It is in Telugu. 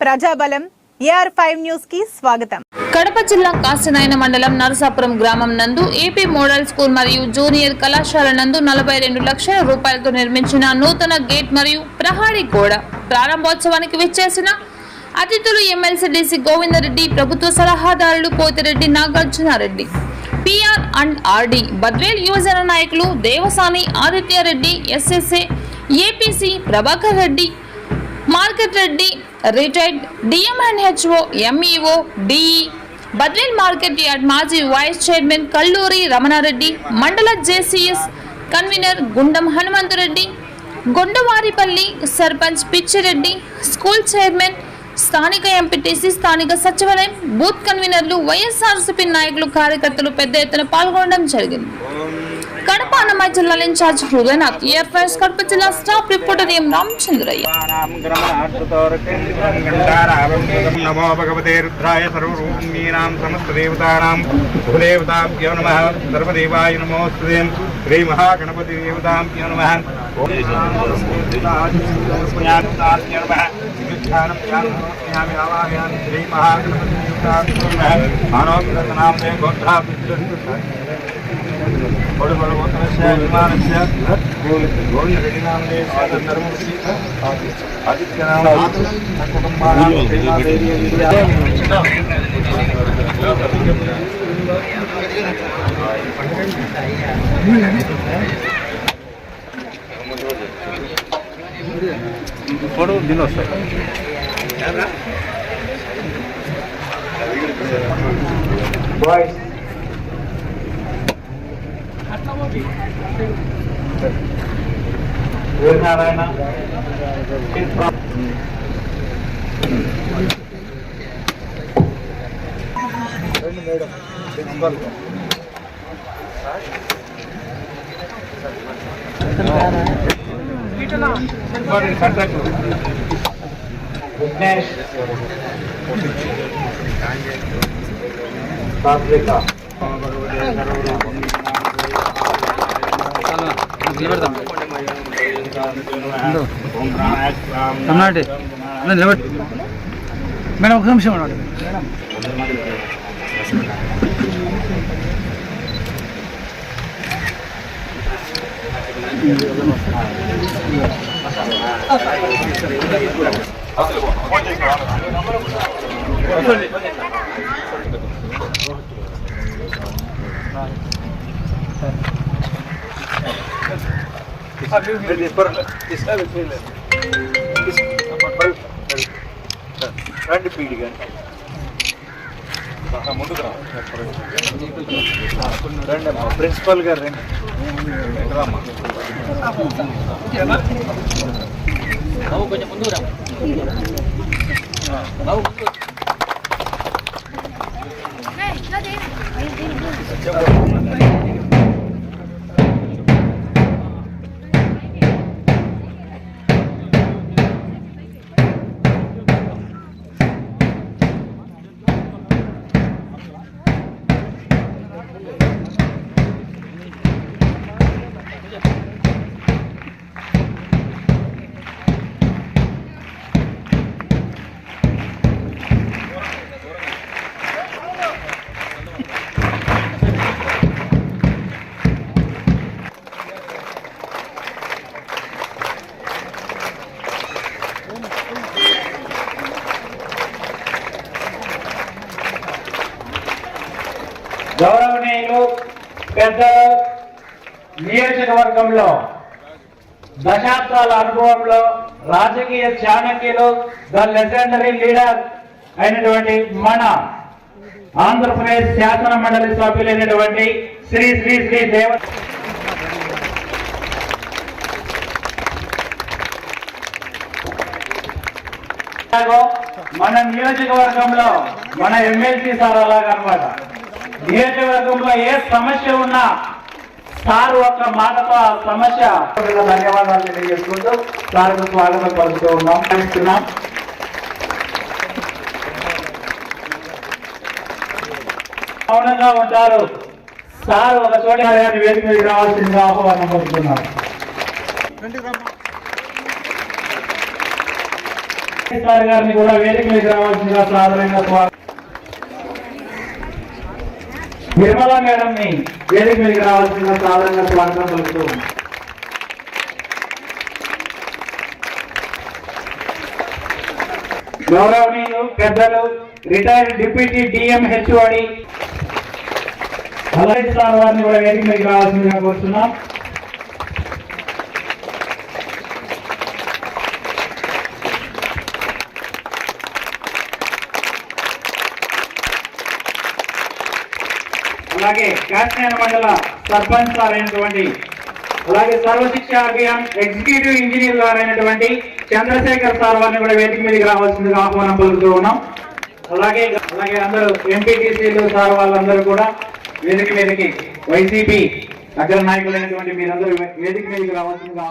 ప్రజాబలం ఏఆర్ ఫైవ్ న్యూస్కి స్వాగతం. కడప జిల్లా కాశీనాయన మండలం నరసాపురం గ్రామం నందు ఏపీ మోడల్ స్కూల్ మరియు జూనియర్ కళాశాల నందు నలభై రెండు లక్షల రూపాయలతో నిర్మించిన నూతన గేట్ మరియు ప్రహారీ గోడ ప్రారంభోత్సవానికి విచ్చేసిన అతిథులు ఎమ్మెల్సీ డీసీ గోవిందరెడ్డి ప్రభుత్వ సలహాదారులు Pothireddy Nagarjunareddy PR and RD Badvel యువజన నాయకులు Devasani Adityareddy SSA APC Prabhakar Reddy market Reddy retired DMNHO MEO DE. Badvel market yard మాజీ వైస్ చైర్మన్ కల్లూరి రమణారెడ్డి మండల JCS convener Gundam Hanumanthureddy Gondavaripalli sarpanch Pichireddy school chairman స్థానిక ఎంపీటీసీ స్థానిక సచివాలయం బూత్ కన్వీనర్లు వైఎస్ఆర్సీపీ నాయకులు కార్యకర్తలు పెద్ద ఎత్తున పాల్గొనడం జరిగింది. కడప అన్నమయ్య జిల్లాల ఇన్ఛార్జ్ హృదయనాథ్ ఏఎఫ్ఎస్ కడప జిల్లా స్టాఫ్ రిపోర్టర్ ఎం రామచంద్రయ్య. నమో భగవతే రుద్రాయ సర్వరూపీనాం సమస్తదేవతానాం భూదేవతాభ్యో నమ సర్వదేవాయ నమోస్తుతే శ్రీ మహాగణపతి దేవతాభ్యో నమ శ్రీ మహాగణపతి దేవతాభ్యో నమ ఆనోగ్రతనాం గోత్రాభ్యో बड़े बड़े गोत्र से अभिमान से गोविंद रेड्डी नाम ने साधन धर्म से आदित्य नाम कुटुंब पड़ो दिनों से Boys. బాయ్స్ సూర్యనారాయణ విఘ్నేష్ సాత్విక కర్ణాటక నిలబడి మేడం ఒక నిమిషం అన్నాడు రండి పీడిగా ముందుకు రండి అమ్మా ప్రిన్సిపల్ గారు రండి రామ్మా గౌరవనీయులు పెద్ద నియోజకవర్గంలో దశాబ్దాల అనుభవంలో రాజకీయ చాణక్యులు ద లెజెండరీ లీడర్ అయినటువంటి మన ఆంధ్రప్రదేశ్ శాసన మండలి సభ్యులైనటువంటి శ్రీ శ్రీ శ్రీ దేవ మన నియోజకవర్గంలో మన ఎమ్మెల్సీ సార్ అలాగనమాట. నియోజకవర్గంలో ఏ సమస్య ఉన్నా సార్ ఒక్క మాటతో ఆ సమస్య. ధన్యవాదాలు తెలియజేసుకుంటూ సార్కు స్వాగతం పలుకుతూ ఉన్నాం. ఇస్తున్నాం మౌనంగా ఉంటారు. సార్ ఒక చోట వేదిక మీద రావాల్సిందిగా ఆహ్వానం పలుకుతున్నారు. సార్ గారిని కూడా వేదిక మీద రావాల్సిందిగా సాధారణంగా స్వాగతం నిర్మలా మేడం ని వేదిక మీదకి రావాల్సిన సాధారణ స్వాగతం పలుకుతూ గౌరవనీయులు పెద్దలు రిటైర్డ్ డిప్యూటీ డిఎం హెచ్ఓడి అలాగే సార్ వారిని కూడా వేదిక మీదకి రావాల్సిందిగా కోరుతున్నాం అలాగే కాశ్మీర మండల సర్పంచ్ సార్ అయినటువంటి అలాగే సర్వశిక్ష అభియాన్ ఎగ్జిక్యూటివ్ ఇంజనీర్ గారు అయినటువంటి చంద్రశేఖర్ సార్ వారిని కూడా వేదిక మీదకి రావాల్సిందిగా ఆహ్వానం పలుకుతూ ఉన్నాం. అలాగే అలాగే అందరూ ఎంపీటీసీలు సార్ వాళ్ళందరూ కూడా వేదిక మీదకి వైసీపీ అగ్ర నాయకులైనటువంటి మీరందరూ వేదిక మీదకి రావాల్సిందిగా